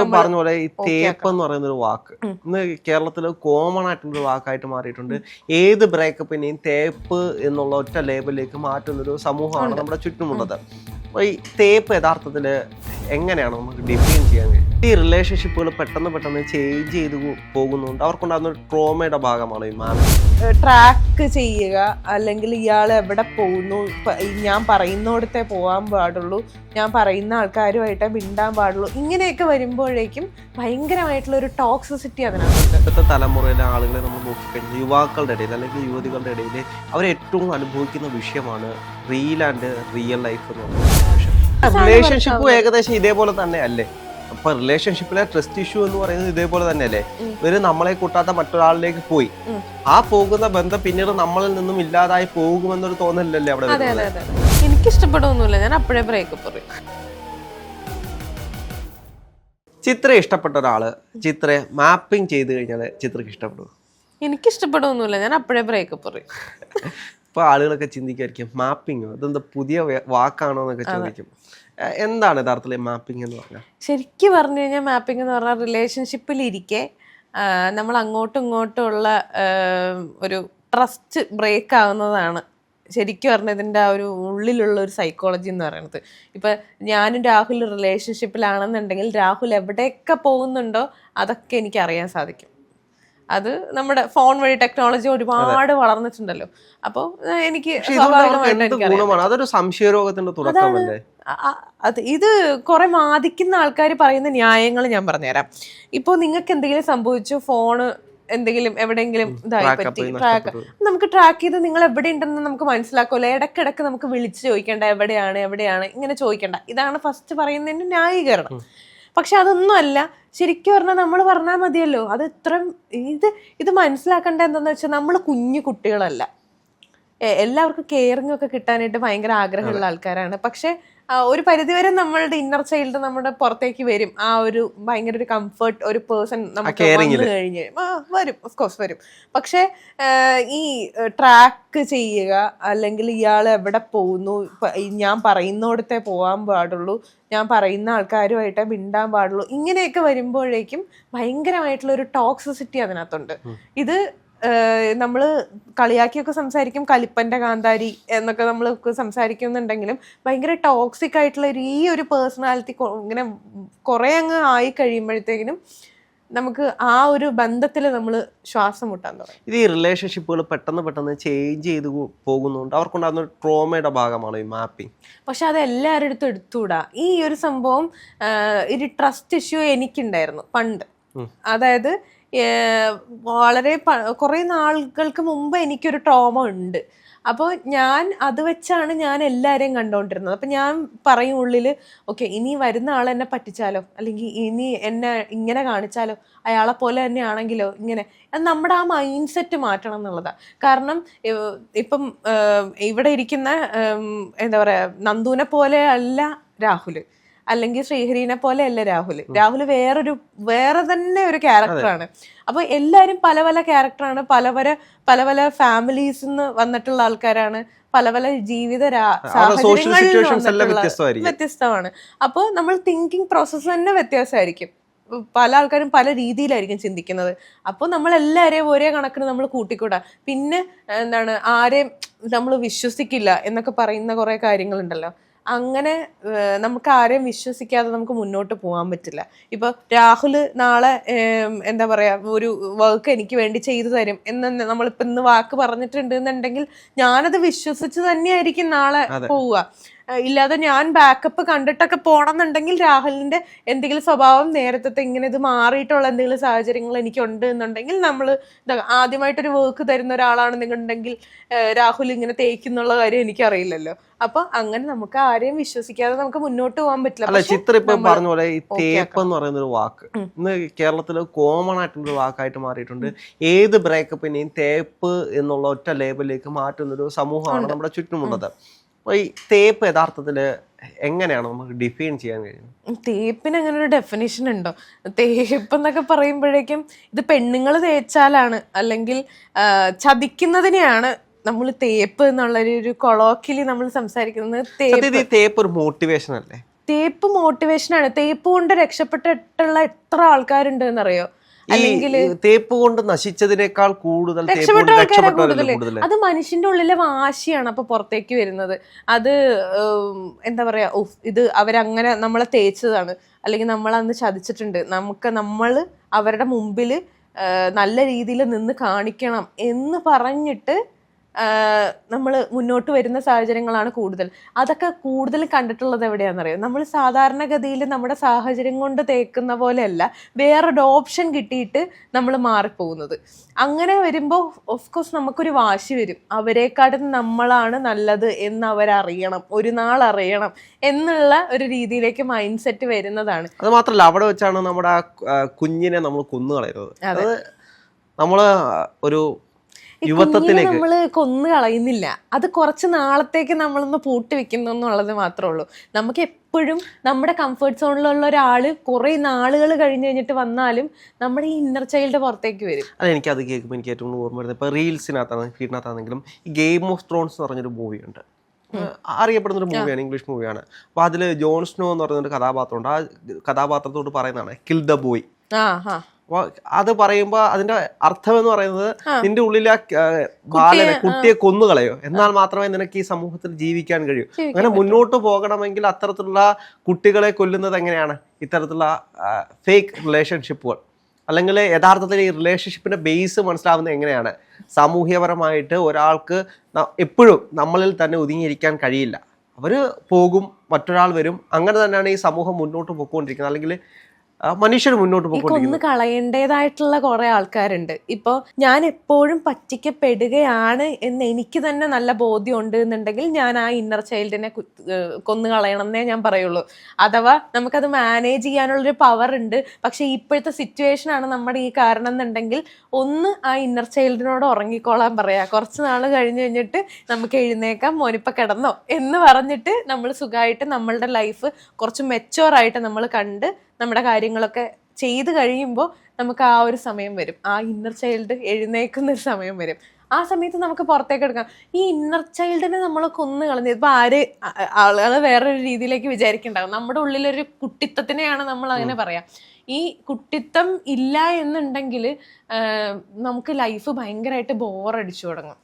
ഇപ്പൊ പറഞ്ഞ പോലെ ഈ തേപ്പ് എന്ന് പറയുന്ന ഒരു വാക്ക് ഇന്ന് കേരളത്തിൽ കോമൺ ആയിട്ടുള്ള ഒരു വാക്കായിട്ട് മാറിയിട്ടുണ്ട്. ഏത് ബ്രേക്കപ്പിനെയും തേപ്പ് എന്നുള്ള ഒറ്റ ലേബലിലേക്ക് മാറ്റുന്ന ഒരു സമൂഹമാണ് നമ്മുടെ ചുറ്റുമുള്ളത്. അപ്പൊ ഈ തേപ്പ് യഥാർത്ഥത്തിൽ എങ്ങനെയാണ് നമുക്ക് ഡിഫൈൻ ചെയ്യാൻ ഈ റിലേഷൻഷിപ്പുകൾ പെട്ടെന്ന് പെട്ടെന്ന് ചേഞ്ച് ചെയ്ത് പോകുന്നുണ്ട്. അവർക്കുണ്ടാകുന്ന ഒരു ട്രോമയുടെ ഭാഗമാണ് ഈ മാനം? ട്രാക്ക് ചെയ്യുക അല്ലെങ്കിൽ ഇയാൾ എവിടെ പോകുന്നു? ഞാൻ പറയുന്നോടത്തെ പോകാൻ പാടുള്ളൂ. ഞാൻ പറയുന്ന ആൾക്കാരുമായിട്ടേ മിണ്ടാൻ പാടുള്ളൂ. ഇങ്ങനെയൊക്കെ വരുമ്പോഴേക്കും ഭയങ്കരമായിട്ടുള്ള ഒരു ടോക്സിസിറ്റി അതിനകത്ത് ഇപ്പോഴത്തെ തലമുറയിലെ ആളുകളെ നമ്മൾ നോക്കിക്കഴിഞ്ഞാൽ യുവാക്കളുടെ ഇടയിൽ അല്ലെങ്കിൽ യുവതികളുടെ ഇടയിൽ അവർ ഏറ്റവും അനുഭവിക്കുന്ന വിഷയമാണ് റിയൽ ആൻഡ് റിയൽ ലൈഫ് എന്ന് പറയുന്നത്. റിലേഷൻഷിപ്പും ഏകദേശം ഇതേപോലെ തന്നെ അല്ലേ? അപ്പൊ റിലേഷൻഷിപ്പിലെ ട്രസ്റ്റ് ഇഷ്യൂ എന്ന് പറയുന്നത് ഇതേപോലെ തന്നെ അല്ലേ. ഇവർ നമ്മളെ കൂട്ടാത്ത മറ്റൊരാളിലേക്ക് പോയി. ആ പോകുന്ന ബന്ധം പിന്നീട് നമ്മളിൽ നിന്നും ഇല്ലാതായി പോകുമെന്നൊരു തോന്നലല്ലേ അവിടെ. എനിക്ക് ഇഷ്ടപ്പെടുന്നില്ല ഞാൻ അപ്പോഴേ ബ്രേക്കപ്പ് പറയും. ചിത്ര ഇഷ്ടപ്പെട്ട ഒരാൾ ചിത്രയെ മാപ്പിംഗ് ചെയ്ത് കഴിഞ്ഞാൽ ചിത്രക്ക് ഇഷ്ടപ്പെടും എനിക്ക് ഇഷ്ടപ്പെടുന്നില്ല ഞാൻ അപ്പോഴേ ബ്രേക്കപ്പ് പറയും. ഇപ്പൊ ആളുകളൊക്കെ ചിന്തിക്കായിരിക്കും മാപ്പിംഗ് അതെന്താ പുതിയ വാക്കാണോ എന്നൊക്കെ ചോദിക്കും. എന്താണ് യഥാർത്ഥത്തിൽ മാപ്പിംഗ് എന്ന് പറഞ്ഞാൽ ശരിക്കും പറഞ്ഞു കഴിഞ്ഞാൽ മാപ്പിംഗ് എന്ന് പറഞ്ഞാൽ റിലേഷൻഷിപ്പിലിരിക്കെ നമ്മൾ അങ്ങോട്ടും ഇങ്ങോട്ടും ഉള്ള ഒരു ട്രസ്റ്റ് ബ്രേക്ക് ആവുന്നതാണ്. ശരിക്കും പറഞ്ഞാൽ ഇതിന്റെ ആ ഒരു ഉള്ളിലുള്ള ഒരു സൈക്കോളജി എന്ന് പറയുന്നത് ഇപ്പം ഞാനും രാഹുൽ റിലേഷൻഷിപ്പിലാണെന്നുണ്ടെങ്കിൽ രാഹുൽ എവിടെയൊക്കെ പോകുന്നുണ്ടോ അതൊക്കെ എനിക്ക് അറിയാൻ സാധിക്കും. അത് നമ്മുടെ ഫോൺ വഴി ടെക്നോളജി ഒരുപാട് വളർന്നിട്ടുണ്ടല്ലോ. അപ്പോൾ എനിക്ക് ഗുണമാണ്? അതൊരു സംശയരോഗത്തിന്റെ തുടക്കമല്ലേ? അത് ഇത് കുറെ വാദിക്കുന്ന ആൾക്കാർ പറയുന്ന ന്യായങ്ങൾ ഞാൻ പറഞ്ഞുതരാം. ഇപ്പോൾ നിങ്ങൾക്ക് എന്തെങ്കിലും സംഭവിച്ചു ഫോണ് എന്തെങ്കിലും എവിടെയെങ്കിലും ഇതായി പറ്റി ട്രാക്ക് നമുക്ക് ട്രാക്ക് ചെയ്ത് നിങ്ങൾ എവിടെ ഉണ്ടെന്ന് നമുക്ക് മനസ്സിലാക്കുമല്ലോ. ഇടക്കിടക്ക് നമുക്ക് വിളിച്ച് ചോദിക്കേണ്ട എവിടെയാണ് എവിടെയാണ് ഇങ്ങനെ ചോദിക്കേണ്ട. ഇതാണ് ഫസ്റ്റ് പറയുന്നതിന്റെ ന്യായീകരണം. പക്ഷെ അതൊന്നുമല്ല ശരിക്കും പറഞ്ഞാൽ നമ്മൾ പറഞ്ഞാൽ മതിയല്ലോ. അത് ഇത്ര ഇത് ഇത് മനസ്സിലാക്കേണ്ട എന്താന്ന് വെച്ചാൽ നമ്മൾ കുഞ്ഞു കുട്ടികളല്ല. എല്ലാവർക്കും കെയറിങ് ഒക്കെ കിട്ടാനായിട്ട് ഭയങ്കര ആഗ്രഹമുള്ള ആൾക്കാരാണ്. പക്ഷെ ഒരു പരിധിവരെ നമ്മളുടെ ഇന്നർ ചൈൽഡ് നമ്മുടെ പുറത്തേക്ക് വരും. ആ ഒരു ഭയങ്കര ഒരു കംഫർട്ട് ഒരു പേഴ്സൺ നമുക്ക് വന്നു കഴിഞ്ഞ് വരും. ഓഫ് കോഴ്സ് വരും. പക്ഷേ ഈ ട്രാക്ക് ചെയ്യുക അല്ലെങ്കിൽ ഇയാൾ എവിടെ പോകുന്നു ഞാൻ പറയുന്നോടത്തെ പോകാൻ പാടുള്ളൂ ഞാൻ പറയുന്ന ആൾക്കാരുമായിട്ടേ മിണ്ടാൻ പാടുള്ളൂ ഇങ്ങനെയൊക്കെ വരുമ്പോഴേക്കും ഭയങ്കരമായിട്ടുള്ള ഒരു ടോക്സിസിറ്റി അതിനകത്തുണ്ട് ഇത് നമ്മൾ കളിയാക്കിയൊക്കെ സംസാരിക്കും. കലിപ്പന്റെ കാന്താരി എന്നൊക്കെ നമ്മൾ സംസാരിക്കുന്നുണ്ടെങ്കിലും ഭയങ്കര ടോക്സിക് ആയിട്ടുള്ള ഒരു ഈ ഒരു പേഴ്സണാലിറ്റി ഇങ്ങനെ കുറേ അങ്ങ് ആയി കഴിയുമ്പോഴത്തേക്കിനും നമുക്ക് ആ ഒരു ബന്ധത്തിൽ നമ്മൾ ശ്വാസം മുട്ടാൻ തുടങ്ങും. ഇത് ഈ റിലേഷൻഷിപ്പുകൾ പെട്ടെന്ന് പെട്ടെന്ന് ചേഞ്ച് ചെയ്ത് പോകുന്നുണ്ട് അവർക്കുണ്ടാകുന്ന ട്രോമയുടെ ഭാഗമാണ് ഈ മാപ്പിംഗ് പക്ഷെ അത് എല്ലാവരുടെ അടുത്തും എടുത്തുകൂടാ. ഈ ഒരു സംഭവം ഒരു ട്രസ്റ്റ് ഇഷ്യൂ എനിക്കുണ്ടായിരുന്നു പണ്ട്. അതായത് വളരെ കുറേ നാളുകൾക്ക് മുമ്പ് എനിക്കൊരു ട്രോമ ഉണ്ട്. അപ്പോൾ ഞാൻ അത് വെച്ചാണ് ഞാൻ എല്ലാവരെയും കണ്ടുകൊണ്ടിരുന്നത് അപ്പം ഞാൻ പറയും ഉള്ളിൽ ഓക്കെ ഇനി വരുന്ന ആൾ എന്നെ പറ്റിച്ചാലോ? അല്ലെങ്കിൽ ഇനി എന്നെ ഇങ്ങനെ കാണിച്ചാലോ? അയാളെ പോലെ തന്നെ ആണെങ്കിലോ ഇങ്ങനെ നമ്മുടെ ആ മൈൻഡ് സെറ്റ് മാറ്റണം എന്നുള്ളതാണ് കാരണം ഇപ്പം ഇവിടെ ഇരിക്കുന്ന എന്താ പറയുക നന്ദുവിനെ പോലെ അല്ല രാഹുൽ. അല്ലെങ്കിൽ ശ്രീഹരിനെ പോലെ അല്ല രാഹുൽ രാഹുൽ വേറൊരു വേറെ തന്നെ ഒരു ക്യാരക്ടറാണ് അപ്പൊ എല്ലാരും പല പല ക്യാരക്ടറാണ് പല പല പല പല ഫാമിലീസ് നിന്ന് വന്നിട്ടുള്ള ആൾക്കാരാണ്. പല പല ജീവിത സാഹചര്യങ്ങളിൽ. വ്യത്യസ്തമാണ്. അപ്പോൾ നമ്മൾ തിങ്കിങ് പ്രോസസ്സ് തന്നെ വ്യത്യാസമായിരിക്കും. പല ആൾക്കാരും പല രീതിയിലായിരിക്കും ചിന്തിക്കുന്നത്. അപ്പോൾ നമ്മൾ എല്ലാവരെയും ഒരേ കണക്കിന് നമ്മൾ കൂട്ടിക്കൂടാ. പിന്നെ എന്താണ് ആരെയും നമ്മൾ വിശ്വസിക്കില്ല എന്നൊക്കെ പറയുന്ന കുറേ കാര്യങ്ങളുണ്ടല്ലോ. അങ്ങനെ നമുക്ക് ആരെയും വിശ്വസിക്കാതെ നമുക്ക് മുന്നോട്ട് പോകാൻ പറ്റില്ല. ഇപ്പൊ രാഹുൽ നാളെ എന്താ പറയാ ഒരു വർക്ക് എനിക്ക് വേണ്ടി ചെയ്തു തരും എന്ന് നമ്മളിപ്പോ ഇന്ന് വാക്ക് പറഞ്ഞിട്ടുണ്ട് എന്നുണ്ടെങ്കിൽ ഞാനത് വിശ്വസിച്ച് തന്നെയായിരിക്കും നാളെ പോവുക. ഇല്ലാതെ ഞാൻ ബാക്കപ്പ് കണ്ടിട്ടൊക്കെ പോണെന്നുണ്ടെങ്കിൽ രാഹുലിന്റെ എന്തെങ്കിലും സ്വഭാവം നേരത്തെ ഇങ്ങനെ ഇത് മാറിയിട്ടുള്ള എന്തെങ്കിലും സാഹചര്യങ്ങൾ എനിക്കുണ്ട് എന്നുണ്ടെങ്കിൽ നമ്മൾ ആദ്യമായിട്ടൊരു വർക്ക് തരുന്ന ഒരാളാണെന്നുണ്ടെങ്കിൽ രാഹുൽ ഇങ്ങനെ തേക്കുന്നുള്ള കാര്യം എനിക്കറിയില്ലല്ലോ. അപ്പൊ അങ്ങനെ നമുക്ക് ആരെയും വിശ്വസിക്കാതെ നമുക്ക് മുന്നോട്ട് പോകാൻ പറ്റില്ല. അല്ല ചിത്ര ഇപ്പൊ പറഞ്ഞ പോലെ ഈ തേപ്പ് എന്ന് പറയുന്ന ഒരു വാക്ക്. ഇന്ന് കേരളത്തിൽ കോമൺ ആയിട്ടുള്ള ഒരു വാക്കായിട്ട് മാറിയിട്ടുണ്ട്. ഏത് ബ്രേക്കപ്പിനെയും തേപ്പ് എന്നുള്ള ഒറ്റ ലേബലിലേക്ക് മാറ്റുന്ന ഒരു സമൂഹമാണ്. നമ്മുടെ ചുറ്റുമുള്ളത്. അപ്പൊ ഈ തേപ്പ് യഥാർത്ഥത്തിൽ എങ്ങനെയാണ് നമുക്ക് ഡിഫൈൻ ചെയ്യാൻ കഴിയുന്നത്? തേപ്പിന് അങ്ങനെ ഒരു ഡെഫിനേഷൻ ഉണ്ടോ? തേപ്പ് എന്നൊക്കെ പറയുമ്പോഴേക്കും ഇത് പെണ്ണുങ്ങൾ തേച്ചാലാണ് അല്ലെങ്കിൽ ചതിക്കുന്നതിനെയാണ് നമ്മൾ തേപ്പ് എന്നുള്ള ഒരു- കൊളോക്കിലി നമ്മൾ സംസാരിക്കുന്നത് തേപ്പ്. ഒരു മോട്ടിവേഷൻ അല്ലേ? തേപ്പ് മോട്ടിവേഷൻ ആണ്. തേപ്പ് കൊണ്ട് രക്ഷപ്പെട്ടിട്ടുള്ള എത്ര ആൾക്കാരുണ്ട് എന്നറിയോ ഈ തേപ്പ് കൊണ്ട് നശിച്ചതിനേക്കാൾ കൂടുതൽ അത് മനുഷ്യന്റെ ഉള്ളിലെ വാശിയാണ് അപ്പൊ പുറത്തേക്ക് വരുന്നത്. അത് എന്താ പറയാ ഇത് അവരങ്ങനെ നമ്മളെ തേച്ചതാണ്. അല്ലെങ്കിൽ നമ്മൾ അന്ന് ചതിച്ചിട്ടുണ്ട്. നമുക്ക് നമ്മൾ അവരുടെ മുമ്പിൽ നല്ല രീതിയിൽ നിന്ന് കാണിക്കണം എന്ന് പറഞ്ഞിട്ട് നമ്മൾ മുന്നോട്ട് വരുന്ന സാഹചര്യങ്ങളാണ് കൂടുതൽ. അതൊക്കെ കൂടുതൽ കണ്ടിട്ടുള്ളത് എവിടെയാണെന്നറിയോ? നമ്മൾ സാധാരണഗതിയിൽ നമ്മുടെ സാഹചര്യം കൊണ്ട് തേക്കുന്ന പോലെയല്ല വേറൊരു ഓപ്ഷൻ കിട്ടിയിട്ട് നമ്മൾ മാറിപ്പോകുന്നത്. അങ്ങനെ വരുമ്പോൾ ഓഫ് കോഴ്സ് നമുക്കൊരു വാശി വരും. അവരെക്കാട്ടും നമ്മളാണ് നല്ലത് എന്ന് അവരറിയണം ഒരു നാൾ അറിയണം എന്നുള്ള ഒരു രീതിയിലേക്ക് മൈൻഡ് സെറ്റ് വരുന്നതാണ്. അത് മാത്രമല്ല അവിടെ വെച്ചാണ് നമ്മുടെ കുഞ്ഞിനെ നമ്മൾ കൊന്നു കളയുന്നത് നമ്മൾ ഒരു യുവത്വത്തിലേക്ക് നമ്മൾ കൊന്നു കളയുന്നില്ല. അത് കുറച്ച് നാളത്തേക്ക് നമ്മളൊന്ന് പൂട്ടി വെക്കുന്നു എന്നുള്ളത് മാത്രമേ ഉള്ളൂ നമുക്ക് എപ്പോഴും നമ്മുടെ കംഫർട്ട് സോണിലുള്ള ഒരാൾ കുറെ നാളുകൾ കഴിഞ്ഞു കഴിഞ്ഞിട്ട് വന്നാലും നമ്മുടെ ഈ ഇന്നർ ചൈൽഡ് പുറത്തേക്ക് വരും. അല്ല എനിക്ക് അത് കേൾക്കുമ്പോൾ എനിക്ക് ഏറ്റവും ഓർമ്മ വരുന്നത് ഇപ്പോൾ റീൽസിനകത്താണ് ഫീഡിനകത്താണെങ്കിലും ഈ ഗെയിം ഓഫ് ത്രോൺസ് എന്ന് പറഞ്ഞൊരു മൂവിയുണ്ട്. അറിയപ്പെടുന്ന ഒരു മൂവിയാണ് ഇംഗ്ലീഷ് മൂവിയാണ്. അപ്പോൾ അതിൽ ജോൺ സ്നോ എന്ന് പറയുന്ന ഒരു കഥാപാത്രമുണ്ട്. ആ കഥാപാത്രത്തോട് പറയുന്നതാണ് കിൽ ദ ബോയ് അത് പറയുമ്പോൾ അതിന്റെ അർത്ഥം എന്ന് പറയുന്നത് നിന്റെ ഉള്ളിലെ ബാലനെ കുട്ടിയെ കൊന്നുകളയോ എന്നാൽ മാത്രമേ നിനക്ക് ഈ സമൂഹത്തിൽ ജീവിക്കാൻ കഴിയൂ. അങ്ങനെ മുന്നോട്ട് പോകണമെങ്കിൽ അത്തരത്തിലുള്ള കുട്ടികളെ കൊല്ലുന്നത് എങ്ങനെയാണ്? ഇത്തരത്തിലുള്ള ഫേക്ക് റിലേഷൻഷിപ്പുകൾ അല്ലെങ്കിൽ യഥാർത്ഥത്തിൽ ഈ റിലേഷൻഷിപ്പിന്റെ ബേസ് മനസ്സിലാവുന്നത് എങ്ങനെയാണ്? സാമൂഹ്യപരമായിട്ട് ഒരാൾക്ക് എപ്പോഴും നമ്മളിൽ തന്നെ ഒതുങ്ങിയിരിക്കാൻ കഴിയില്ല. അവർ പോകും മറ്റൊരാൾ വരും. അങ്ങനെ തന്നെയാണ് ഈ സമൂഹം മുന്നോട്ട് പോയിക്കൊണ്ടിരിക്കുന്നത്. അല്ലെങ്കിൽ മനുഷ്യർ മുന്നോട്ട് കൊന്ന് കളയേണ്ടതായിട്ടുള്ള കുറെ ആൾക്കാരുണ്ട്. ഇപ്പോൾ ഞാൻ എപ്പോഴും പറ്റിക്കപ്പെടുകയാണ് എന്ന് എനിക്ക് തന്നെ നല്ല ബോധ്യം ഉണ്ട് എന്നുണ്ടെങ്കിൽ ഞാൻ ആ ഇന്നർ ചൈൽഡിനെ കൊന്നു കളയണം എന്നേ ഞാൻ പറയുള്ളൂ. അഥവാ നമുക്കത് മാനേജ് ചെയ്യാനുള്ളൊരു പവർ ഉണ്ട്. പക്ഷെ ഇപ്പോഴത്തെ സിറ്റുവേഷൻ ആണ് നമ്മുടെ ഈ കാരണം എന്നുണ്ടെങ്കിൽ ഒന്ന് ആ ഇന്നർ ചൈൽഡിനോട് ഉറങ്ങിക്കോളാൻ പറയാ. കുറച്ച് നാൾ കഴിഞ്ഞു കഴിഞ്ഞിട്ട് നമുക്ക് എഴുന്നേക്കാം മോനിപ്പ കിടന്നോ എന്ന് പറഞ്ഞിട്ട് നമ്മൾ സുഖമായിട്ട് നമ്മളുടെ ലൈഫ് കുറച്ച് മെച്ചോറായിട്ട് ആയിട്ട് നമ്മൾ കണ്ട് നമ്മുടെ കാര്യങ്ങളൊക്കെ ചെയ്ത് കഴിയുമ്പോൾ നമുക്ക് ആ ഒരു സമയം വരും. ആ ഇന്നർ ചൈൽഡ് എഴുന്നേക്കുന്ന ഒരു സമയം വരും. ആ സമയത്ത് നമുക്ക് പുറത്തേക്ക് എടുക്കാം. ഈ ഇന്നർ ചൈൽഡിനെ നമ്മൾ കൊന്നു കളഞ്ഞത് ഇപ്പം ആര് ആളുകൾ വേറൊരു രീതിയിലേക്ക് വിചാരിക്കണ്ടാവും. നമ്മുടെ ഉള്ളിലൊരു കുട്ടിത്തത്തിനെയാണ് നമ്മൾ അങ്ങനെ പറയാം. ഈ കുട്ടിത്തം ഇല്ല എന്നുണ്ടെങ്കിൽ നമുക്ക് ലൈഫ് ഭയങ്കരമായിട്ട് ബോറടിച്ചു തുടങ്ങും.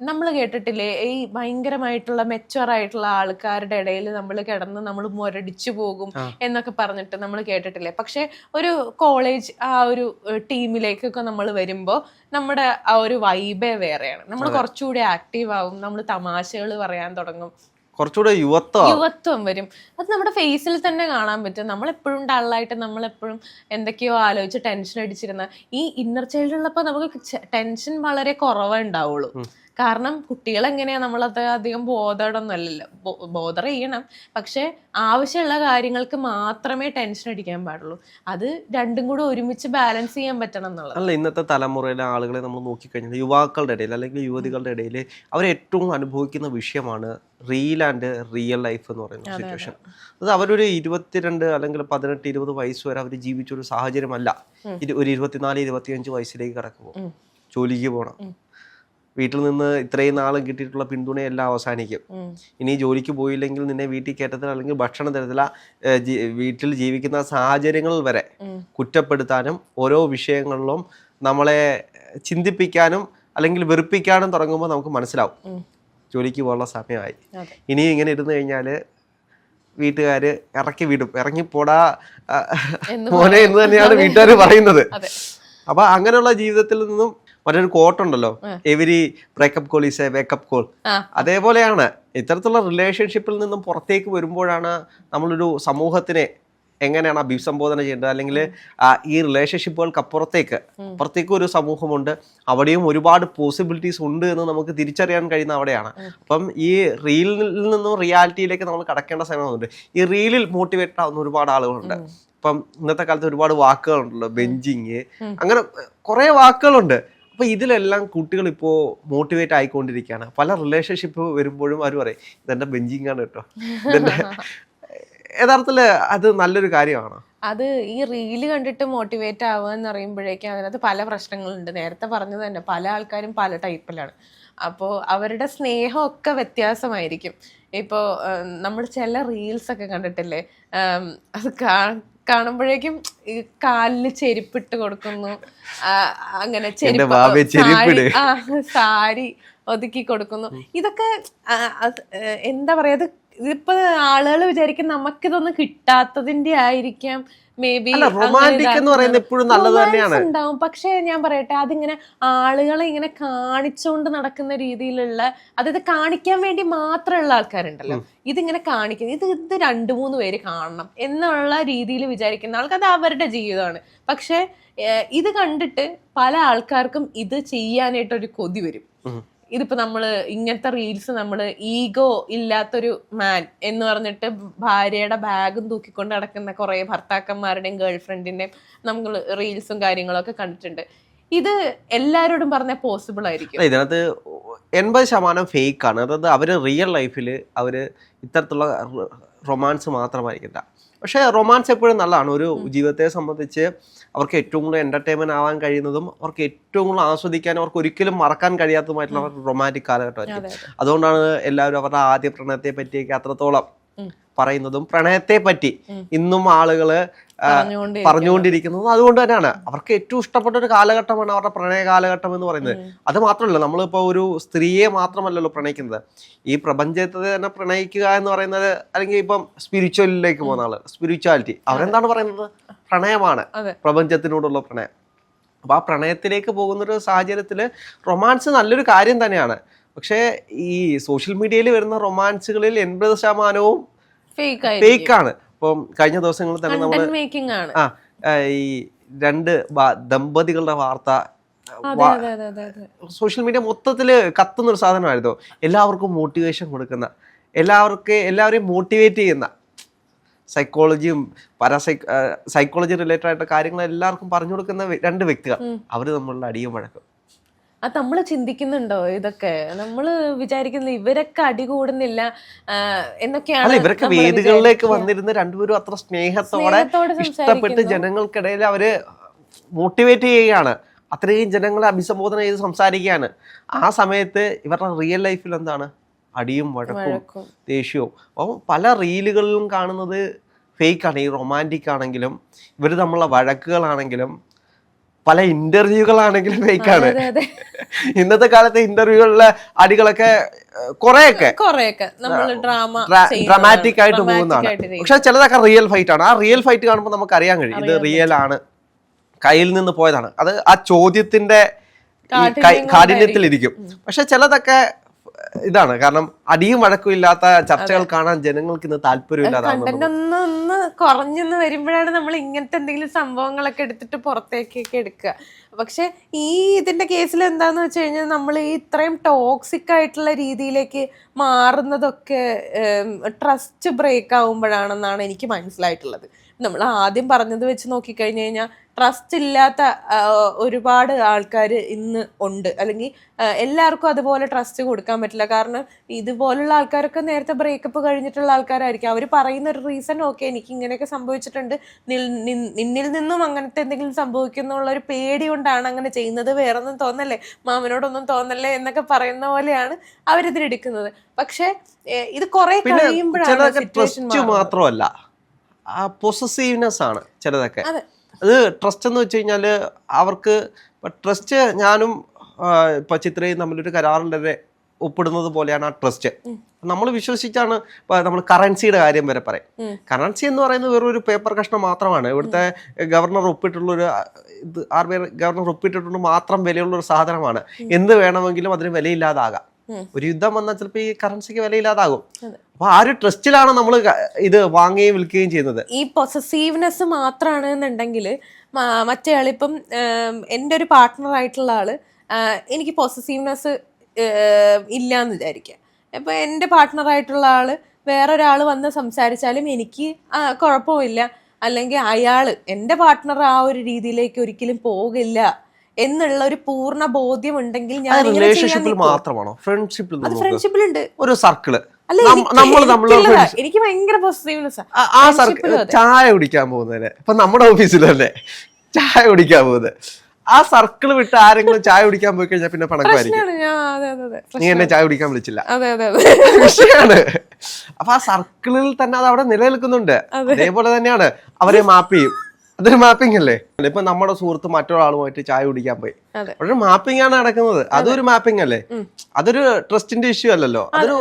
നമ്മൾ കേട്ടിട്ടില്ലേ ഈ ഭയങ്കരമായിട്ടുള്ള മെച്ചുവർ ആയിട്ടുള്ള ആൾക്കാരുടെ ഇടയിൽ നമ്മൾ കിടന്ന് നമ്മൾ മുരടിച്ചു പോകും എന്നൊക്കെ പറഞ്ഞിട്ട് നമ്മൾ കേട്ടിട്ടില്ലേ? പക്ഷെ ഒരു കോളേജ് ആ ഒരു ടീമിലേക്കൊക്കെ നമ്മൾ വരുമ്പോൾ നമ്മുടെ ആ ഒരു വൈബേ വേറെയാണ്. നമ്മൾ കുറച്ചുകൂടി ആക്റ്റീവ് ആവും നമ്മൾ തമാശകൾ പറയാൻ തുടങ്ങും. കുറച്ചുകൂടെ യുവത്വം യുവത്വം വരും. അത് നമ്മുടെ ഫേസിൽ തന്നെ കാണാൻ പറ്റും. നമ്മൾ എപ്പോഴും ഡള്ളായിട്ട് നമ്മൾ എപ്പോഴും എന്തൊക്കെയോ ആലോചിച്ച് ടെൻഷൻ അടിച്ചിരുന്ന ഈ ഇന്നർ ചൈൽഡ് ഉള്ളപ്പോൾ നമുക്ക് ടെൻഷൻ വളരെ കുറവേ ഉണ്ടാവുള്ളൂ. കാരണം കുട്ടികൾ എങ്ങനെയാ നമ്മളത് അധികം ബോധടൊന്നും അല്ലല്ലോ ബോധർ ചെയ്യണം. പക്ഷെ ആവശ്യമുള്ള കാര്യങ്ങൾക്ക് മാത്രമേ ടെൻഷൻ അടിക്കാൻ പാടുള്ളൂ. അത് രണ്ടും കൂടെ ഒരുമിച്ച് ബാലൻസ് ചെയ്യാൻ പറ്റണം എന്നുള്ളത്. അല്ല ഇന്നത്തെ തലമുറയിലെ ആളുകളെ നമ്മൾ നോക്കിക്കഴിഞ്ഞാൽ യുവാക്കളുടെ ഇടയിൽ അല്ലെങ്കിൽ യുവതികളുടെ ഇടയിൽ അവർ ഏറ്റവും അനുഭവിക്കുന്ന വിഷയമാണ് റിയൽ ആൻഡ് റിയൽ ലൈഫ് എന്ന് പറയുന്ന സിറ്റുവേഷൻ അത്. അവരൊരു ഇരുപത്തിരണ്ട് അല്ലെങ്കിൽ പതിനെട്ട് ഇരുപത് വയസ്സ് വരെ അവർ ജീവിച്ച ഒരു സാഹചര്യമല്ല. ഒരു ഇരുപത്തിനാല് ഇരുപത്തിയഞ്ച് വയസ്സിലേക്ക് കടക്കുമ്പോൾ. ജോലിക്ക് പോകണം. വീട്ടിൽ നിന്ന് ഇത്രയും നാളും കിട്ടിയിട്ടുള്ള പിന്തുണയെല്ലാം അവസാനിക്കും. ഇനി ജോലിക്ക് പോയില്ലെങ്കിൽ നിന്നെ വീട്ടിൽ കയറ്റത്തില്ല അല്ലെങ്കിൽ ഭക്ഷണം തരത്തില്ല. വീട്ടിൽ ജീവിക്കുന്ന സാഹചര്യങ്ങളിൽ വരെ കുറ്റപ്പെടുത്താനും ഓരോ വിഷയങ്ങളിലും നമ്മളെ ചിന്തിപ്പിക്കാനും അല്ലെങ്കിൽ വെറുപ്പിക്കാനും തുടങ്ങുമ്പോൾ നമുക്ക് മനസ്സിലാവും. ജോലിക്ക് പോകാനുള്ള സമയമായി. ഇനി ഇങ്ങനെ ഇരുന്ന് കഴിഞ്ഞാൽ വീട്ടുകാർ ഇറക്കി വിടും. ഇറങ്ങിപ്പോടാ മോനെ എന്ന് തന്നെയാണ് വീട്ടുകാർ പറയുന്നത്. അപ്പൊ അങ്ങനെയുള്ള ജീവിതത്തിൽ നിന്നും മറ്റൊരു കോട്ടുണ്ടല്ലോ every breakup call is a wakeup call അതേപോലെയാണ്. ഇത്തരത്തിലുള്ള റിലേഷൻഷിപ്പിൽ നിന്നും പുറത്തേക്ക് വരുമ്പോഴാണ് നമ്മളൊരു സമൂഹത്തിനെ എങ്ങനെയാണ് അഭിസംബോധന ചെയ്യേണ്ടത്? അല്ലെങ്കിൽ ഈ റിലേഷൻഷിപ്പുകൾക്ക് അപ്പുറത്തേക്ക് അപ്പുറത്തേക്ക് ഒരു സമൂഹമുണ്ട്. അവിടെയും ഒരുപാട് പോസിബിലിറ്റീസ് ഉണ്ട് എന്ന് നമുക്ക് തിരിച്ചറിയാൻ കഴിയുന്ന അവിടെയാണ്. അപ്പം ഈ റീലിൽ നിന്നും റിയാലിറ്റിയിലേക്ക് നമ്മൾ കടക്കേണ്ട സമയമുണ്ട് ഈ റീലിൽ മോട്ടിവേറ്റ് ആവുന്ന ഒരുപാട് ആളുകളുണ്ട്. ഇപ്പം ഇന്നത്തെ കാലത്ത് ഒരുപാട് വാക്കുകളുണ്ടല്ലോ. ബെഞ്ചിങ് അങ്ങനെ കുറേ വാക്കുകളുണ്ട്. അപ്പൊ ഇതിലെല്ലാം കുട്ടികൾ ഇപ്പോ മോട്ടിവേറ്റ് ആയിക്കൊണ്ടിരിക്കുകയാണ് പല റിലേഷൻഷിപ്പ് വരുമ്പോഴും അവർ പറയും ഇതെന്റെ ബെഞ്ചിങ് ആണ് കേട്ടോ യഥാർത്ഥത്തിൽ അത് നല്ലൊരു കാര്യമാണ്? അത് ഈ റീൽ കണ്ടിട്ട് മോട്ടിവേറ്റ് ആവുക എന്ന് പറയുമ്പോഴേക്കും അതിനകത്ത് പല പ്രശ്നങ്ങളുണ്ട്. നേരത്തെ പറഞ്ഞത് തന്നെ പല ആൾക്കാരും പല ടൈപ്പിലാണ് അപ്പോൾ അവരുടെ സ്നേഹമൊക്കെ വ്യത്യാസമായിരിക്കും. ഇപ്പോൾ നമ്മൾ ചില റീൽസ് ഒക്കെ കണ്ടിട്ടില്ലേ? അത് കാണുമ്പോഴേക്കും ഈ കാലിൽ ചെരുപ്പിട്ട് കൊടുക്കുന്നു ആ, അങ്ങനെ ചെരുപ്പ് ബാബേ, ചെരുപ്പിട്. സാരി- ആ സാരി ഒതുക്കി കൊടുക്കുന്നു ഇതൊക്കെ ആ, അത്, ഏ, എന്താ പറയാ ഇത് ഇതിപ്പോ ആളുകൾ വിചാരിക്കും നമുക്കിതൊന്നും കിട്ടാത്തതിന്റെ ആയിരിക്കാം. മേ ബി റൊമാന്റിക് എന്ന് പറയുന്നത് എപ്പോഴും നല്ലത് തന്നെയാണ്. ഉണ്ടാവും. പക്ഷെ ഞാൻ പറയട്ടെ അതിങ്ങനെ ആളുകളെ ഇങ്ങനെ കാണിച്ചുകൊണ്ട് നടക്കുന്ന രീതിയിലുള്ള അതായത് കാണിക്കാൻ വേണ്ടി മാത്രമുള്ള ആൾക്കാരുണ്ടല്ലോ. ഇതിങ്ങനെ കാണിക്കുന്നത് ഇത് ഇത് രണ്ടു മൂന്ന് പേര് കാണണം എന്നുള്ള രീതിയിൽ വിചാരിക്കുന്ന ആൾക്ക് അത് അവരുടെ ജീവിതമാണ്. പക്ഷെ ഇത് കണ്ടിട്ട് പല ആൾക്കാർക്കും ഇത് ചെയ്യാനായിട്ടൊരു കൊതി വരും. ഇതിപ്പോ നമ്മൾ ഇങ്ങനത്തെ റീൽസ് നമ്മൾ ഈഗോ ഇല്ലാത്തൊരു മാൻ എന്ന് പറഞ്ഞിട്ട് ഭാര്യയുടെ ബാഗും തൂക്കിക്കൊണ്ട് നടക്കുന്ന കുറെ ഭർത്താക്കന്മാരുടെയും ഗേൾ ഫ്രണ്ടിന്റെയും നമ്മൾ റീൽസും കാര്യങ്ങളൊക്കെ കണ്ടിട്ടുണ്ട്. ഇത് എല്ലാരോടും പറഞ്ഞാൽ പോസിബിൾ ആയിരിക്കും. ഇതിനകത്ത് എൺപത് ശതമാനം ആണ്. അതായത് അവർ റിയൽ ലൈഫിൽ അവർ ഇത്തരത്തിലുള്ള റൊമാൻസ് മാത്രമായിരിക്കില്ല. പക്ഷേ റൊമാൻസ് എപ്പോഴും നല്ലതാണ്. ഒരു ജീവിതത്തെ സംബന്ധിച്ച് അവർക്ക് ഏറ്റവും കൂടുതൽ എന്റർടൈൻമെന്റ് ആവാൻ കഴിയുന്നതും അവർക്ക് ഏറ്റവും കൂടുതൽ ആസ്വദിക്കാൻ അവർക്ക് ഒരിക്കലും മറക്കാൻ കഴിയാത്തതുമായിട്ടുള്ള റൊമാന്റിക് കാലഘട്ടമായിരിക്കും. അതെ അതെ. അതുകൊണ്ടാണ് എല്ലാവരും അവരുടെ ആദ്യ പ്രണയത്തെ പറ്റിയൊക്കെ അത്രത്തോളം. പറയുന്നതും. പ്രണയത്തെ പറ്റി ഇന്നും ആളുകൾ പറഞ്ഞുകൊണ്ടിരിക്കുന്നതും അതുകൊണ്ട് തന്നെയാണ്. അവർക്ക് ഏറ്റവും ഇഷ്ടപ്പെട്ട ഒരു കാലഘട്ടമാണ് അവരുടെ പ്രണയ കാലഘട്ടം എന്ന് പറയുന്നത്. അത് മാത്രമല്ല നമ്മളിപ്പോൾ ഒരു സ്ത്രീയെ മാത്രമല്ലല്ലോ പ്രണയിക്കുന്നത്. ഈ പ്രപഞ്ചത്തെ തന്നെ പ്രണയിക്കുക എന്ന് പറയുന്നത് അല്ലെങ്കിൽ ഇപ്പം സ്പിരിച്വലിലേക്ക് പോകുന്ന ആൾ സ്പിരിച്വാലിറ്റി അവരെന്താണ് പറയുന്നത്? പ്രണയമാണ്. പ്രപഞ്ചത്തിനോടുള്ള പ്രണയം. അപ്പൊ ആ പ്രണയത്തിലേക്ക് പോകുന്ന ഒരു സാഹചര്യത്തിൽ റൊമാൻസ് നല്ലൊരു കാര്യം തന്നെയാണ്. പക്ഷേ ഈ സോഷ്യൽ മീഡിയയിൽ വരുന്ന റൊമാൻസുകളിൽ എൺപത് ശതമാനവും ആണ്. ഇപ്പം കഴിഞ്ഞ ദിവസങ്ങളിൽ തന്നെ നമ്മൾ ആ ഈ രണ്ട് ദമ്പതികളുടെ വാർത്ത സോഷ്യൽ മീഡിയ മൊത്തത്തിൽ കത്തുന്ന ഒരു സാധനമായിരുന്നു. എല്ലാവർക്കും മോട്ടിവേഷൻ കൊടുക്കുന്ന എല്ലാവർക്കും എല്ലാവരെയും മോട്ടിവേറ്റ് ചെയ്യുന്ന സൈക്കോളജിയും പാരാസൈ സൈക്കോളജി റിലേറ്റഡ് ആയിട്ട് കാര്യങ്ങൾ എല്ലാവർക്കും പറഞ്ഞു കൊടുക്കുന്ന രണ്ട് വ്യക്തികൾ. അവർ തമ്മിലുള്ള അടിയും വഴക്കും. അത് നമ്മൾ ചിന്തിക്കുന്നുണ്ടോ ഇതൊക്കെ? നമ്മൾ വിചാരിക്കുന്നത് ഇവരൊക്കെ അടി കൂടുന്നില്ല എന്നൊക്കെയാണ് ഇവരൊക്കെ വേദികളിലേക്ക് വന്നിരുന്ന രണ്ടുപേരും അത്ര സ്നേഹത്തോടെ ഇഷ്ടപ്പെട്ട് ജനങ്ങൾക്കിടയിൽ അവർ മോട്ടിവേറ്റ് ചെയ്യുകയാണ്. അത്രയും ജനങ്ങളെ അഭിസംബോധന ചെയ്ത് സംസാരിക്കുകയാണ്. ആ സമയത്ത് ഇവരുടെ റിയൽ ലൈഫിൽ എന്താണ്? അടിയും വഴക്കും വഴക്കും. ദേഷ്യവും. അപ്പം പല റീലുകളിലും കാണുന്നത് ഫേക്കാണ് ഈ റൊമാന്റിക് ആണെങ്കിലും ഇവർ തമ്മിലുള്ള വഴക്കുകളാണെങ്കിലും പല ഇന്റർവ്യൂകളാണെങ്കിലും ഫേക്കാണ്. ഇന്നത്തെ കാലത്തെ ഇന്റർവ്യൂകളിലെ അടികളൊക്കെ കുറെയൊക്കെ ഡ്രാമാറ്റിക് ആയിട്ട് പോകുന്നതാണ് പക്ഷെ ചിലതൊക്കെ റിയൽ ഫൈറ്റ് ആണ്. ആ റിയൽ ഫൈറ്റ് കാണുമ്പോൾ നമുക്ക് അറിയാൻ കഴിയും. ഇത് റിയൽ ആണ്. കയ്യിൽ നിന്ന് പോയതാണ്. അത് ആ ചോദ്യത്തിന്റെ കാഠിന്യത്തിൽ ഇരിക്കും കാഠിന്യത്തിലിരിക്കും. പക്ഷെ ചിലതൊക്കെ ഇതാണ്. കാരണം അടിയും വഴക്കും ഇല്ലാത്ത ചർച്ചകൾ കാണാൻ ജനങ്ങൾക്ക് ഇന്ന് ഒന്ന് കുറഞ്ഞെന്ന് വരുമ്പോഴാണ് നമ്മൾ ഇങ്ങനത്തെ എന്തെങ്കിലും സംഭവങ്ങളൊക്കെ എടുത്തിട്ട് പുറത്തേക്കൊക്കെ എടുക്കുക. പക്ഷെ ഈ ഇതിന്റെ കേസിൽ എന്താന്ന് വെച്ച് കഴിഞ്ഞാൽ നമ്മൾ ഈ ഇത്രയും ടോക്സിക് ആയിട്ടുള്ള രീതിയിലേക്ക് മാറുന്നതൊക്കെ ട്രസ്റ്റ് ബ്രേക്ക് ആവുമ്പോഴാണെന്നാണ് എനിക്ക് മനസ്സിലായിട്ടുള്ളത്. നമ്മൾ ആദ്യം പറഞ്ഞത് വെച്ച് നോക്കിക്കഴിഞ്ഞു കഴിഞ്ഞാൽ ട്രസ്റ്റ് ഇല്ലാത്ത ഒരുപാട് ആൾക്കാർ ഇന്ന് ഉണ്ട്. അല്ലെങ്കിൽ എല്ലാവർക്കും അതുപോലെ ട്രസ്റ്റ് കൊടുക്കാൻ പറ്റില്ല. കാരണം ഇതുപോലുള്ള ആൾക്കാരൊക്കെ നേരത്തെ ബ്രേക്കപ്പ് കഴിഞ്ഞിട്ടുള്ള ആൾക്കാരായിരിക്കും. അവർ പറയുന്ന ഒരു റീസൺ ഓക്കെ എനിക്ക് ഇങ്ങനെയൊക്കെ സംഭവിച്ചിട്ടുണ്ട്. നിൽ- നിന്നിൽ നിന്നും അങ്ങനത്തെ എന്തെങ്കിലും സംഭവിക്കുന്നുള്ള ഒരു പേടി കൊണ്ടാണ് അങ്ങനെ ചെയ്യുന്നത്. വേറെ ഒന്നും തോന്നല്ലേ? മാമനോടൊന്നും തോന്നല്ലേ? എന്നൊക്കെ പറയുന്ന പോലെയാണ് അവരിതിൽ എടുക്കുന്നത്. പക്ഷേ ഇത് കുറെ കഴിയുമ്പോഴാണ് മാത്രമല്ല. ആ പൊസസീവ്നെസ് ആണ് ചിലതൊക്കെ. അതെ. ട്രസ്റ്റ് എന്ന് വെച്ച് കഴിഞ്ഞാൽ അവർക്ക് ട്രസ്റ്റ് ഞാനും ഇപ്പൊ ചിത്രയും തമ്മിലൊരു കരാറിൽ വരെ ഒപ്പിടുന്നത് പോലെയാണ് ആ ട്രസ്റ്റ് നമ്മൾ വിശ്വസിച്ചാണ് നമ്മൾ കറൻസിയുടെ കാര്യം വരെ പറയും. കറൻസി എന്ന് പറയുന്നത് വെറും ഒരു പേപ്പർ കഷ്ണം മാത്രമാണ്. ഇവിടുത്തെ ഗവർണർ ഒപ്പിട്ടുള്ള ഒരു ഇത് ആർ ബി ഐ ഗവർണർ ഒപ്പിട്ടിട്ടുണ്ട് മാത്രം വിലയുള്ള ഒരു സാധനമാണ് എന്ത് വേണമെങ്കിലും അതിന് വിലയില്ലാതാകാം. ഒരു യുദ്ധം വന്നാൽ ചിലപ്പോൾ ഈ കറൻസിക്ക് വിലയില്ലാതാകും. അപ്പൊ ആ ഒരു ട്രസ്റ്റിലാണ് നമ്മൾ ഇത് വാങ്ങുകയും വിൽക്കുകയും ചെയ്യുന്നത്. ഈ പൊസസീവ്നെസ് മാത്രമാണ് എന്നുണ്ടെങ്കിൽ മറ്റേയാളിപ്പം എന്റെ ഒരു പാർട്ട്ണർ ആയിട്ടുള്ള ആൾ എനിക്ക് പൊസസീവ്നെസ് ഇല്ല എന്ന് വിചാരിക്കുക. ഇപ്പൊ എന്റെ പാർട്ട്ണർ ആയിട്ടുള്ള ആൾ വേറൊരാൾ വന്ന് സംസാരിച്ചാലും എനിക്ക് കുഴപ്പമില്ല. അല്ലെങ്കിൽ അയാൾ എന്റെ പാർട്ട്ണർ ആ ഒരു രീതിയിലേക്ക് ഒരിക്കലും പോകില്ല. എന്നുള്ള ഒരു പൂർണ ബോധ്യം ഉണ്ടെങ്കിൽ ഞാൻ ഇങ്ങനെ ചെയ്യാൻ റിലേഷൻഷിപ്പിൽ നിൽക്കും. മാത്രമാണോ? ഫ്രണ്ട്ഷിപ്പിൽ അത് ഫ്രണ്ട്ഷിപ്പിലുണ്ട് ഒരു സർക്കിൾ അല്ല എനിക്ക് നമ്മൾ തമ്മിലുള്ള എനിക്കുള്ളതാ. എനിക്ക് ഭയങ്കര ആ- ആ സർക്കിൾ ചായ കുടിക്കാൻ പോകുന്നതിന് ഇപ്പൊ നമ്മുടെ ഓഫീസിൽ തന്നെ ചായ കുടിക്കാൻ പോകുന്നത്. ആ സർക്കിൾ വിട്ട് ആരെങ്കിലും ചായ കുടിക്കാൻ പോയി കഴിഞ്ഞാൽ പിന്നെ പണക്കമായിരിക്കും പ്രശ്നമാണ് ഞാൻ അതെ അതെ അതെ. നീ എന്നെ ചായ കുടിക്കാൻ വിളിച്ചില്ല. അതെ അതെ അതെ. വിഷയാണ് അപ്പൊ ആ സർക്കിളിൽ തന്നെ അത് അവിടെ നിലനിൽക്കുന്നുണ്ട്. അതേപോലെ തന്നെയാണ്. അവരെ മാപ്പ് ചെയ്യും. അതൊരു മാപ്പിംഗ് അല്ലേ? ഇപ്പൊ നമ്മുടെ സുഹൃത്ത് മറ്റൊരാളുമായിട്ട് ചായ കുടിക്കാൻ പോയി. അതൊരു മാപ്പിംഗ് ആണ് നടക്കുന്നത്. അതൊരു മാപ്പിംഗ് അല്ലേ? അതൊരു ട്രസ്റ്റിന്റെ ഇഷ്യൂ അല്ലല്ലോ. അതൊരു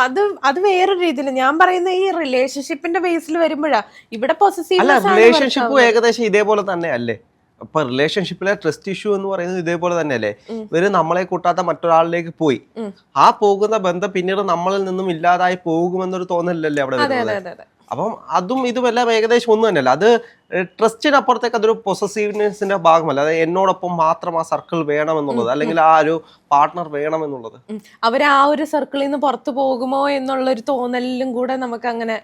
അത് അത് വേറൊരു രീതിയിൽ ഞാൻ പറയുന്ന ഈ റിലേഷൻഷിപ്പിന്റെ ബേസിൽ വരുമ്പോഴാ ഇവിടെ അല്ല റിലേഷൻഷിപ്പും ഏകദേശം ഇതേപോലെ തന്നെ അല്ലേ? അപ്പൊ റിലേഷൻഷിപ്പിലെ ട്രസ്റ്റ് ഇഷ്യൂ എന്ന് പറയുന്നത് ഇതേപോലെ തന്നെയല്ലേ ഇവർ നമ്മളെ കൂട്ടാത്ത മറ്റൊരാളിലേക്ക് പോയി. ആ പോകുന്ന ബന്ധം പിന്നീട് നമ്മളിൽ നിന്നും ഇല്ലാതായി പോകുമെന്നൊരു തോന്നലല്ലേ അവിടെ വരുന്നത്? അപ്പം അതും ഇതുമെല്ലാം ഏകദേശം ഒന്നും തന്നെയല്ല? അത് ട്രസ്റ്റിനപ്പുറത്തേക്ക് അതൊരു പൊസസീവ്നെസിന്റെ ഭാഗമല്ല? അതായത് എന്നോടൊപ്പം മാത്രം ആ സർക്കിൾ വേണമെന്നുള്ളത് അല്ലെങ്കിൽ ആ ഒരു പാർട്ട്ണർ വേണമെന്നുള്ളത്. അവർ അവർ ആ ഒരു സർക്കിളിൽ നിന്ന് പുറത്തു പോകുമോ എന്നുള്ള ഒരു തോന്നലിലും കൂടെ നമുക്ക് അങ്ങനെ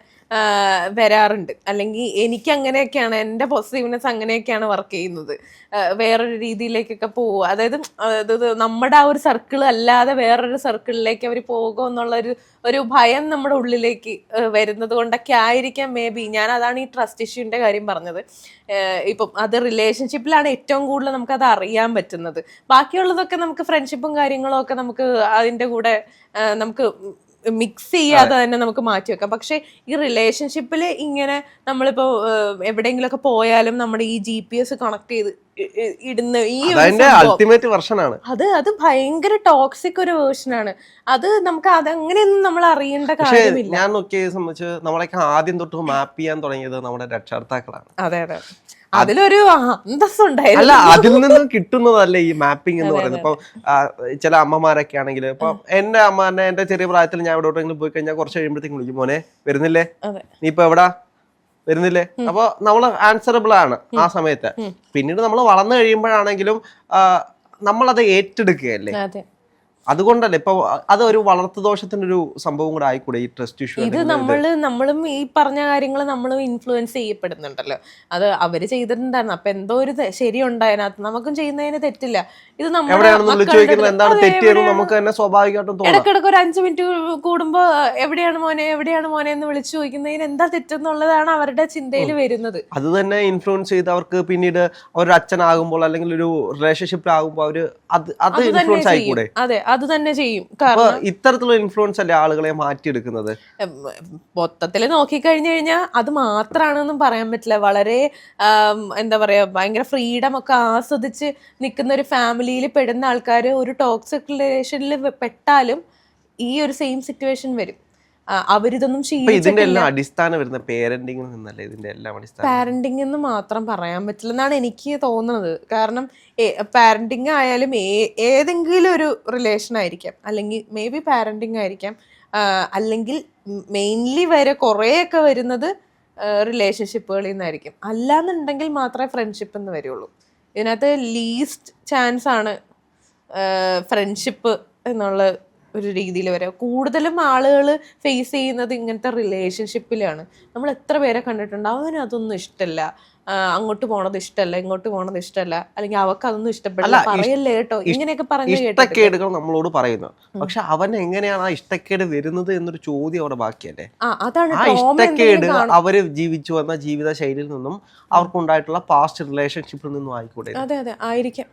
വരാറുണ്ട്. അല്ലെങ്കിൽ എനിക്ക് അങ്ങനെയൊക്കെയാണ് എന്റെ പോസിറ്റീവ്നെസ് അങ്ങനെയൊക്കെയാണ് വർക്ക് ചെയ്യുന്നത്. വേറൊരു രീതിയിലേക്കൊക്കെ പോവുക. അതായത് അതായത് നമ്മുടെ ആ ഒരു സർക്കിൾ അല്ലാതെ വേറൊരു സർക്കിളിലേക്ക് അവർ പോകുമോ എന്നുള്ളൊരു ഒരു ഭയം നമ്മുടെ ഉള്ളിലേക്ക് വരുന്നത് കൊണ്ടൊക്കെ ആയിരിക്കാം മേ ബി. ഞാൻ അതാണ് ഈ ട്രസ്റ്റ് ഇഷ്യൂവിന്റെ കാര്യം പറഞ്ഞത്. ഇപ്പം അത് റിലേഷൻഷിപ്പിലാണ് ഏറ്റവും കൂടുതൽ നമുക്കത് അറിയാൻ പറ്റുന്നത്. ബാക്കിയുള്ളതൊക്കെ നമുക്ക് ഫ്രണ്ട്ഷിപ്പും കാര്യങ്ങളും ഒക്കെ നമുക്ക് അതിന്റെ കൂടെ നമുക്ക് മിക്സ് ചെയ്യാതെ തന്നെ നമുക്ക് മാറ്റി വെക്കാം പക്ഷെ ഈ റിലേഷൻഷിപ്പിൽ ഇങ്ങനെ നമ്മളിപ്പോ എവിടെയെങ്കിലും ഒക്കെ പോയാലും നമ്മുടെ ഈ ജി പി എസ് കണക്ട് ചെയ്ത് ഇടുന്ന ഈ അൾട്ടിമേറ്റ് വെർഷനാണ് അത് അത് ഭയങ്കര ടോക്സിക് ഒരു വേർഷനാണ് അത് നമുക്ക് അത് അങ്ങനെയൊന്നും നമ്മൾ അറിയേണ്ട കാര്യമില്ല. ഞാൻ നോക്കിയ സംബന്ധിച്ച് നമ്മളൊക്കെ ആദ്യം തൊട്ട് മാപ്പ് ചെയ്യാൻ തുടങ്ങിയത് നമ്മുടെ രക്ഷകർത്താക്കളാണ്. അതെ അതെ. അതിലൊരു അന്തസ്സുണ്ടായിരുന്നു അല്ല അതിൽ നിന്നും കിട്ടുന്നതല്ലേ ഈ മാപ്പിംഗ് എന്ന് പറയുന്നത്? ഇപ്പൊ ചില അമ്മമാരൊക്കെ ആണെങ്കിൽ ഇപ്പൊ എന്റെ അമ്മ എന്റെ ചെറിയ പ്രായത്തിൽ ഞാൻ എവിടോട്ടെങ്കിലും പോയി കഴിഞ്ഞാൽ കുറച്ച് കഴിയുമ്പോഴത്തേക്കും വിളിക്കും മോനെ വരുന്നില്ലേ? നീ ഇപ്പൊ എവിടാ? വരുന്നില്ലേ? അപ്പൊ നമ്മൾ ആൻസറബിൾ ആണ് ആ സമയത്ത്. പിന്നീട് നമ്മൾ വളർന്നു കഴിയുമ്പോഴാണെങ്കിലും നമ്മൾ നമ്മളത് ഏറ്റെടുക്കുകയല്ലേ? അതുകൊണ്ടല്ലേ? ഇപ്പൊ അത് ഒരു വളർത്തു ദോഷത്തിന്റെ ഒരു സംഭവം കൂടെ ആയിക്കൂടെ ഈ ട്രസ്റ്റ് ഇഷ്യൂ ഇത് നമ്മൾ നമ്മളും ഈ പറഞ്ഞ കാര്യങ്ങൾ നമ്മളും ഇൻഫ്ലുവൻസ് ചെയ്യപ്പെടുന്നുണ്ടല്ലോ. അത് അവർ ചെയ്തിട്ടുണ്ടായിരുന്നു. അപ്പൊ എന്തോ ഒരു ശരി ഉണ്ടായതിനകത്ത് നമുക്കും ചെയ്യുന്നതിന് തെറ്റില്ല. ഇത് നമ്മൾ ഇടക്കിടക്ക് ഒരു അഞ്ചു മിനിറ്റ് കൂടുമ്പോ എവിടെയാണ് മോനെ? എവിടെയാണ് മോനെ? എന്ന് വിളിച്ചു ചോദിക്കുന്നതിന് എന്താ തെറ്റെന്നുള്ളതാണ് അവരുടെ ചിന്തയിൽ വരുന്നത്. അത് തന്നെ ഇൻഫ്ലുവൻസ് ചെയ്ത് അവർക്ക് പിന്നീട് അവരൊരു അച്ഛനാകുമ്പോൾ അല്ലെങ്കിൽ ഒരു റിലേഷൻഷിപ്പിലാകുമ്പോൾ അവർ അത് അത് ഇൻഫ്ലുവൻസ് ആയിക്കൂടെ? അതെ അത് തന്നെ ചെയ്യും. കാരണം ഇത്തരത്തിലുള്ള ഇൻഫ്ലുവൻസ് അല്ലേ ആളുകളെ മാറ്റിയെടുക്കുന്നത്? മൊത്തത്തിൽ നോക്കിക്കഴിഞ്ഞു കഴിഞ്ഞാൽ അത് മാത്രമാണെന്നും പറയാൻ പറ്റില്ല. വളരെ എന്താ പറയാ ഭയങ്കര ഫ്രീഡം ഒക്കെ ആസ്വദിച്ച് നിൽക്കുന്ന ഒരു ഫാമിലിയിൽ പെടുന്ന ആൾക്കാർ ഒരു ടോക്സിക് റിലേഷനിൽ പെട്ടാലും ഈ ഒരു സെയിം സിറ്റുവേഷൻ വരും. അവരിതൊന്നും ഇതിന്റെ എല്ലാം അടിസ്ഥാനം വരുന്ന നിന്നല്ലേ ഇതിന്റെ എല്ലാം അടിസ്ഥാനം? പാരന്റിംഗ് എന്ന് മാത്രം പറയാൻ പറ്റില്ല എന്നാണ് എനിക്ക് തോന്നുന്നത്. കാരണം പാരന്റിംഗ് ആയാലും ഏതെങ്കിലും ഒരു റിലേഷൻ ആയിരിക്കാം. അല്ലെങ്കിൽ മേ ബി പാരന്റിംഗ് ആയിരിക്കാം. അല്ലെങ്കിൽ മെയിൻലി വരെ കുറേയൊക്കെ വരുന്നത് റിലേഷൻഷിപ്പുകളിൽ നിന്നായിരിക്കും. അല്ലാന്നുണ്ടെങ്കിൽ മാത്രമേ ഫ്രണ്ട്ഷിപ്പ് എന്ന് വരുള്ളൂ. ഇതിനകത്ത് ലീസ്റ്റ് ചാൻസ് ആണ് ഫ്രണ്ട്ഷിപ്പ് എന്നുള്ള ഒരു രീതിയിൽ വരെ. കൂടുതലും ആളുകൾ ഫേസ് ചെയ്യുന്നത് ഇങ്ങനത്തെ റിലേഷൻഷിപ്പിലാണ് നമ്മൾ എത്ര പേരെ കണ്ടിട്ടുണ്ട്? അവന് അതൊന്നും ഇഷ്ടമല്ല അങ്ങോട്ട് പോണത് ഇഷ്ടമല്ല ഇങ്ങോട്ട് പോണത് ഇഷ്ടമല്ല അല്ലെങ്കിൽ അവക്ക് അതൊന്നും ഇഷ്ടപ്പെടില്ല. പറയല്ലേ കേട്ടോ? ഇങ്ങനെയൊക്കെ പറഞ്ഞു കേട്ടോ ഇഷ്ടക്കേടുകൾ നമ്മളോട് പറയുന്നു. പക്ഷെ അവൻ എങ്ങനെയാണ് ആ ഇഷ്ടക്കേട് വരുന്നത് എന്നൊരു ചോദ്യം അവിടെ ബാക്കിയല്ലേ? അതാണ് ആ ഇഷ്ടക്കേട് അവർ ജീവിച്ചു വന്ന ജീവിത ശൈലിയിൽ നിന്നും അവർക്കുണ്ടായിട്ടുള്ള പാസ്റ്റ് റിലേഷൻഷിപ്പിൽ നിന്നും ആയിക്കൂടെ അതെ അതെ. ആയിരിക്കാം.